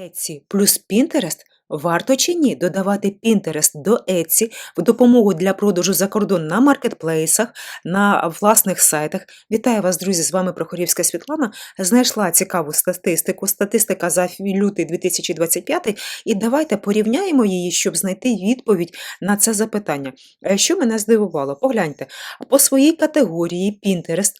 Etsy плюс Pinterest варто чи ні додавати Pinterest до Etsy в допомогу для продажу за кордон на маркетплейсах, на власних сайтах. Вітаю вас, друзі! З вами Прохорівська Світлана. Знайшла цікаву статистику. Статистика за лютий 2025. І давайте порівняємо її, щоб знайти відповідь на це запитання. Е, Що мене здивувало? Погляньте, по своїй категорії Pinterest,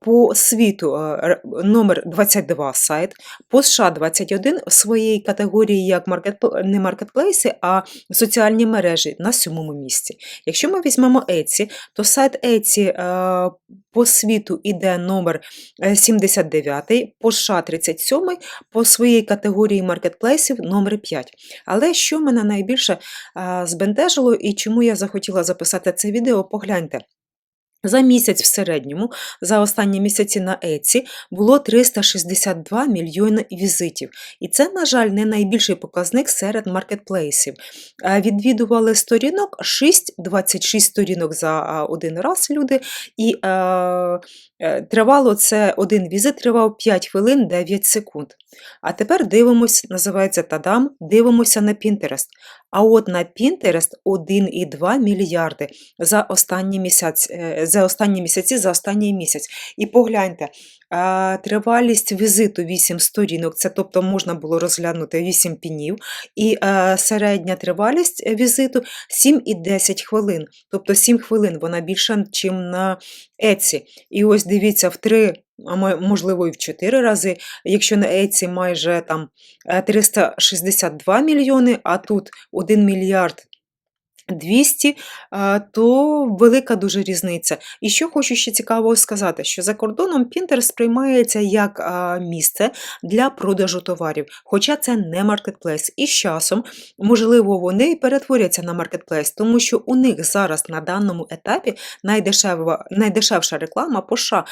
по світу р- номер 22 сайт, по США 21 в своїй категорії як маркетпл... не маркетплейси, а соціальні мережі на сьомому місці. Якщо ми візьмемо Etsy, то сайт Etsy е, по світу іде номер е, 79, по США 37, по своїй категорії маркетплейсів номер 5. Але що мене найбільше е, збентежило і чому я захотіла записати це відео, погляньте. За місяць в середньому, за останні місяці на Etsy, було 362 мільйони візитів. І це, на жаль, не найбільший показник серед маркетплейсів. Відвідували сторінок 6, 26 сторінок за один раз люди, і е, тривало це один візит тривав 5 хвилин 9 секунд. А тепер дивимось, називається Тадам, дивимося на Pinterest. А от на Pinterest 1,2 мільярди за останні, місяць, е, за останні місяці, за останній місяць. І погляньте, тривалість візиту 8 сторінок, це тобто можна було розглянути 8 пінів, і е, середня тривалість візиту 7 і 10 хвилин. Тобто 7 хвилин вона більша, ніж на Etsy. І ось дивіться, в 3, а мо- можливо і в 4 рази, якщо на Еці майже там е, 362 мільйони, а тут 1 мільярд 200, то велика дуже різниця. І що хочу ще цікавого сказати, що за кордоном Pinterest сприймається як місце для продажу товарів, хоча це не маркетплейс. І з часом, можливо, вони перетворяться на маркетплейс, тому що у них зараз на даному етапі найдешева, найдешевша реклама США.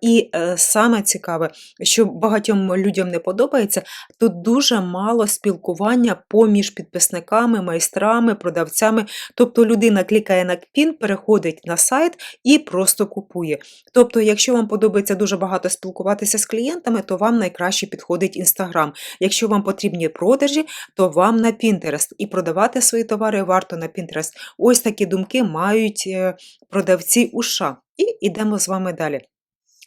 І е, саме цікаве, що багатьом людям не подобається, тут дуже мало спілкування поміж підписниками, майстрами, продавцями. Тобто людина клікає на пін, переходить на сайт і просто купує. Тобто, якщо вам подобається дуже багато спілкуватися з клієнтами, то вам найкраще підходить Instagram. Якщо вам потрібні продажі, то вам на Pinterest. І продавати свої товари варто на Pinterest. Ось такі думки мають е, продавці у США. І йдемо з вами далі.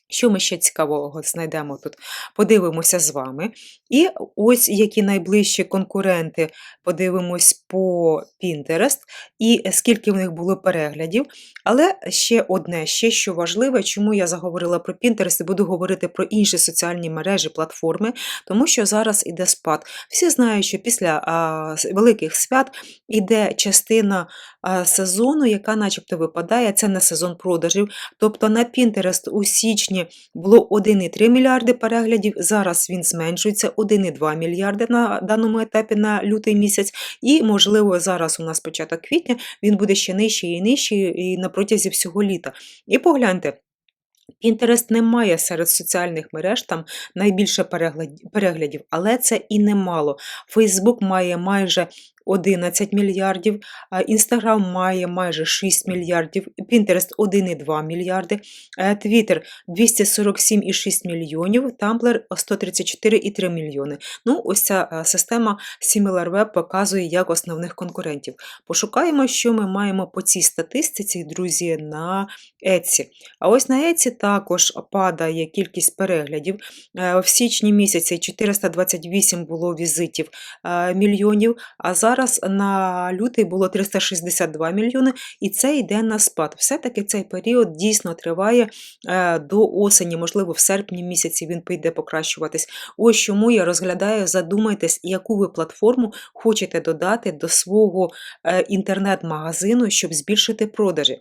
Що ми ще цікавого знайдемо тут? Подивимося з вами. І ось які найближчі конкуренти подивимось по Pinterest і скільки в них було переглядів. Але ще одне, ще що важливе, чому я заговорила про Pinterest і буду говорити про інші соціальні мережі, платформи, тому що зараз іде спад. Всі знають, що після а, великих свят іде частина сезону, яка начебто випадає, це не сезон продажів. Тобто на Pinterest у січні було 1,3 мільярди переглядів, зараз він зменшується 1,2 мільярди на даному етапі на лютий місяць. І, можливо, зараз у нас початок квітня, він буде ще нижчий і нижчий і на протязі всього літа. І погляньте. Pinterest не має серед соціальних мереж там найбільше переглядів, але це і немало. Facebook має майже 11 мільярдів, Instagram має майже 6 мільярдів, Pinterest 1,2 мільярди, Twitter 247,6 мільйонів, Tumblr 134,3 мільйони. Ну, ось ця е, система SimilarWeb показує як основних конкурентів. Пошукаємо, що ми маємо по цій статистиці, друзі, на Etsy. А ось на Etsy також падає кількість переглядів. Е, В січні місяці 428 було візитів е, мільйонів, а зараз на лютий було 362 мільйони, і це йде на спад. Все-таки цей період дійсно триває е, до осені, можливо, в серпні місяці він піде покращуватись. Ось чому я розглядаю, задумайтесь, яку ви платформу хочете додати до свого е, інтернет-магазину, щоб збільшити продажі.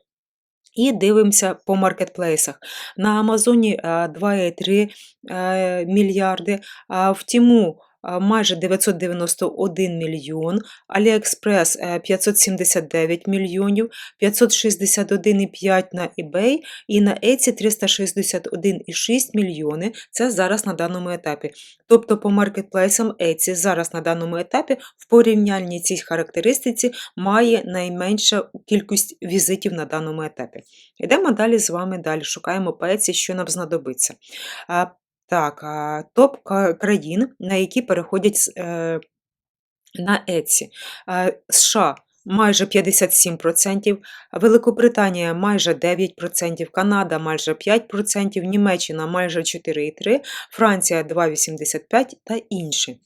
І дивимося по маркетплейсах. На Амазоні е, 2,3 е, мільярди, а в Тіму майже 991 мільйон, Аліекспрес е, 579 мільйонів, 561,5 на eBay і на Etsy 361,6 мільйони. Це зараз на даному етапі. Тобто по маркетплейсам Etsy зараз на даному етапі в порівняльній цій характеристиці має найменша кількість візитів на даному етапі. Йдемо далі з вами далі, шукаємо по Etsy, що нам знадобиться. Так, топ країн, на які переходять е, на Etsy. Е, США майже 57%, Великобританія майже 9%, Канада майже 5%, Німеччина майже 4,3%, Франція 2,85% та інші.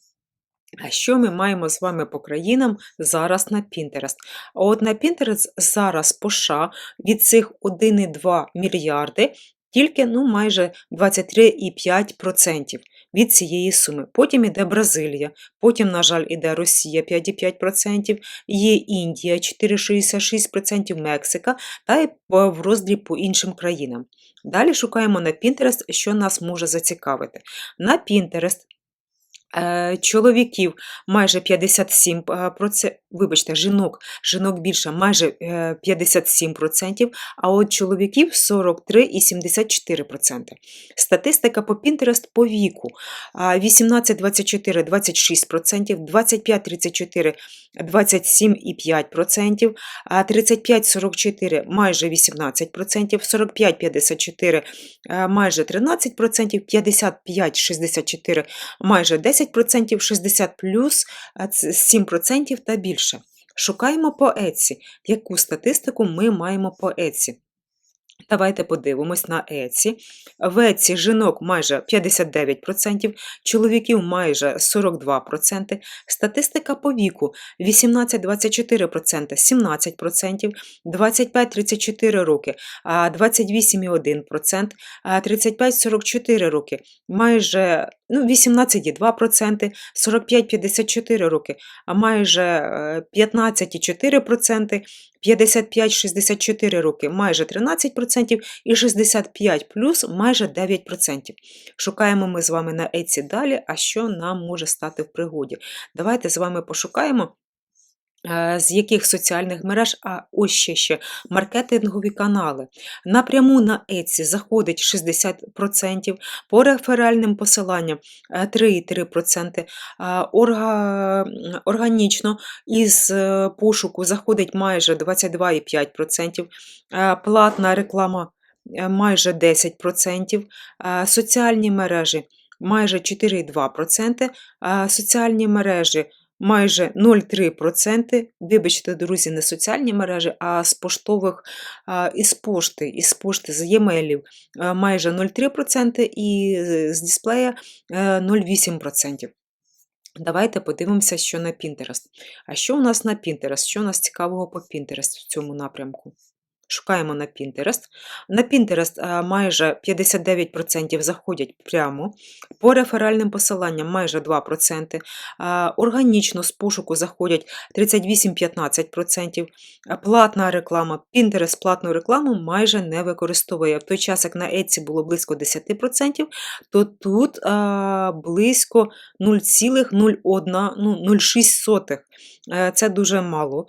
А що ми маємо з вами по країнам зараз на Pinterest? А От на Pinterest зараз по США від цих 1,2 мільярди тільки ну, майже 23,5% від цієї суми. Потім іде Бразилія, потім, на жаль, іде Росія 5,5%, є Індія 4,66%, Мексика та й в роздріб по іншим країнам. Далі шукаємо на Pinterest, що нас може зацікавити. На Е, чоловіків майже 57 е, проце- вибачте, жінок, жінок більше майже е, 57%, а от чоловіків 43,74%. Статистика по Pinterest по віку. 18-24 – 26%, 25-34 – 27,5%, 35-44 – майже 18%, 45-54 – майже 13%, 55-64 – майже 10%, 60 плюс а це 7% та більше. Шукаємо по Etsy. Яку статистику ми маємо по Etsy? Давайте подивимось на Etsy. В Etsy жінок майже 59%, чоловіків майже 42%, статистика по віку 18-24%, 17%, 25-34 роки, 28,1%, 35-44 роки, майже ну, 18,2%, 45-54 роки, а майже е, 15,4%, 55-64 роки майже 13% і 65 плюс майже 9%. Шукаємо ми з вами на Еці далі, а що нам може стати в пригоді. Давайте з вами пошукаємо. Е, З яких соціальних мереж, а ось ще ще маркетингові канали. Напряму на Etsy заходить 60%, по реферальним посиланням е, 3,3%, орга, органічно із е, пошуку заходить майже 22,5%, е, платна реклама е, майже 10%, е, соціальні мережі майже 4,2%, е, соціальні мережі майже 0,3%, вибачте, друзі, не соціальні мережі, а з поштових, е, із пошти, із пошти, з e-mailів е, майже 0,3% і е, з дисплея е, 0,8%. Давайте подивимося, що на Pinterest. А що у нас на Pinterest? Що у нас цікавого по Pinterest в цьому напрямку? Шукаємо на Pinterest. На Pinterest майже 59% заходять прямо, по реферальним посиланням майже 2%, органічно з пошуку заходять 38-15%, а платна реклама, Pinterest платну рекламу майже не використовує. В той час, як на Etsy було близько 10%, то тут близько 0,01, ну, 0,6. Е, Це дуже мало.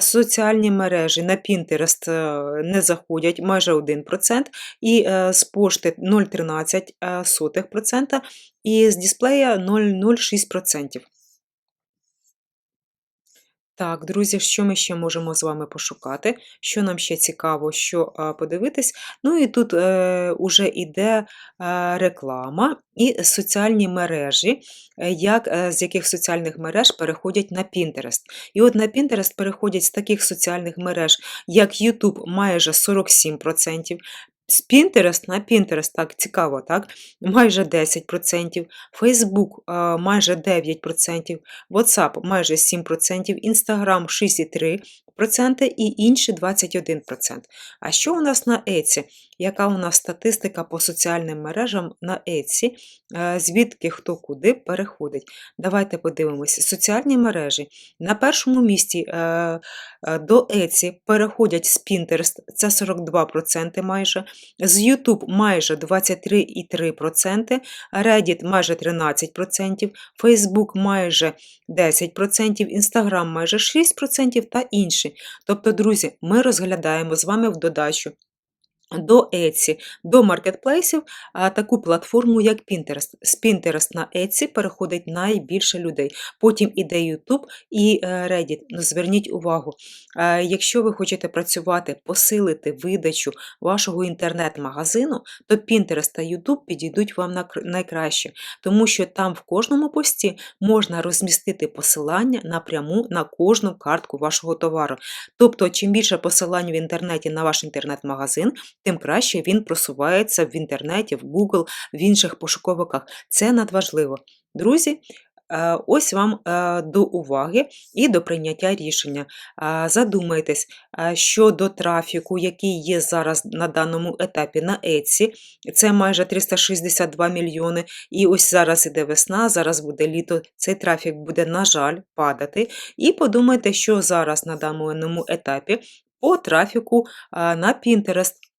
Соціальні мережі на Pinterest е, не заходять майже 1%, і е, з пошти 0,13%, і з дисплея 0,06%. Так, друзі, що ми ще можемо з вами пошукати? Що нам ще цікаво, що подивитись? Ну і тут е, уже іде е, реклама і соціальні мережі, е, як, е, з яких соціальних мереж переходять на Pinterest. І от на Pinterest переходять з таких соціальних мереж, як YouTube майже 47%, з Pinterest на Pinterest, так, цікаво, так? Майже 10%, Facebook майже 9%, WhatsApp майже 7%, Instagram 6,3% і інші 21%. А що у нас на Etsy? Яка у нас статистика по соціальним мережам на Etsy? Е, Звідки хто куди переходить? Давайте подивимося. Соціальні мережі. На першому місці е, е, до Etsy переходять з Pinterest, це 42% майже, з YouTube майже 23,3%, Reddit майже 13%, Facebook майже 10%, Instagram майже 6% та інші. Тобто, друзі, ми розглядаємо з вами в додачу до Etsy, до маркетплейсів таку платформу, як Pinterest. З Pinterest на Etsy переходить найбільше людей. Потім іде YouTube і е, Reddit. Ну, Зверніть увагу, е, якщо ви хочете працювати, посилити видачу вашого інтернет-магазину, то Pinterest та YouTube підійдуть вам найкраще, тому що там в кожному пості можна розмістити посилання напряму на кожну картку вашого товару. Тобто, чим більше посилань в інтернеті на ваш інтернет-магазин, тим краще він просувається в інтернеті, в Google, в інших пошуковиках. Це надважливо. Друзі, е, ось вам е, до уваги і до прийняття рішення. Е, Задумайтесь щодо трафіку, який є зараз на даному етапі на Etsy. Це майже 362 мільйони. І ось зараз іде весна, зараз буде літо. Цей трафік буде, на жаль, падати. І подумайте, що зараз на даному етапі по трафіку на Pinterest.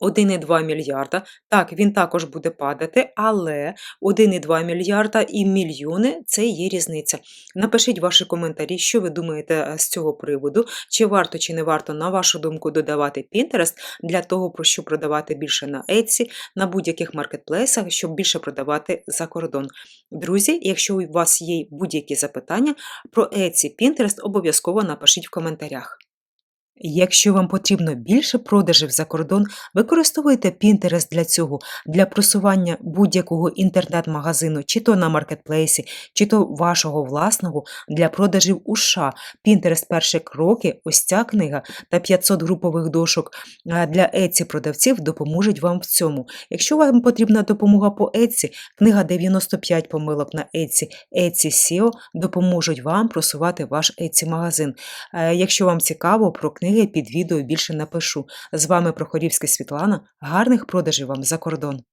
1,2 мільярда. Так, він також буде падати, але 1,2 мільярда і мільйони це є різниця. Напишіть ваші коментарі, що ви думаєте е, з цього приводу, чи варто чи не варто, на вашу думку, додавати Pinterest для того, про що продавати більше на Etsy, на будь-яких маркетплейсах, щоб більше продавати за кордон. Друзі, якщо у вас є будь-які запитання про Etsy, Pinterest, обов'язково напишіть в коментарях. Якщо вам потрібно більше продажів за кордон, використовуйте Pinterest для цього, для просування будь-якого інтернет-магазину, чи то на маркетплейсі, чи то вашого власного для продажів у США. Pinterest перші кроки, ось ця книга та 500 групових дошок для Etsy продавців допоможуть вам в цьому. Якщо вам потрібна допомога по Etsy, книга 95 помилок на Etsy, Etsy SEO допоможуть вам просувати ваш Etsy магазин. Е, Якщо вам цікаво про книги, під відео більше напишу. З вами Прохорівська Світлана. Гарних продажів вам за кордон!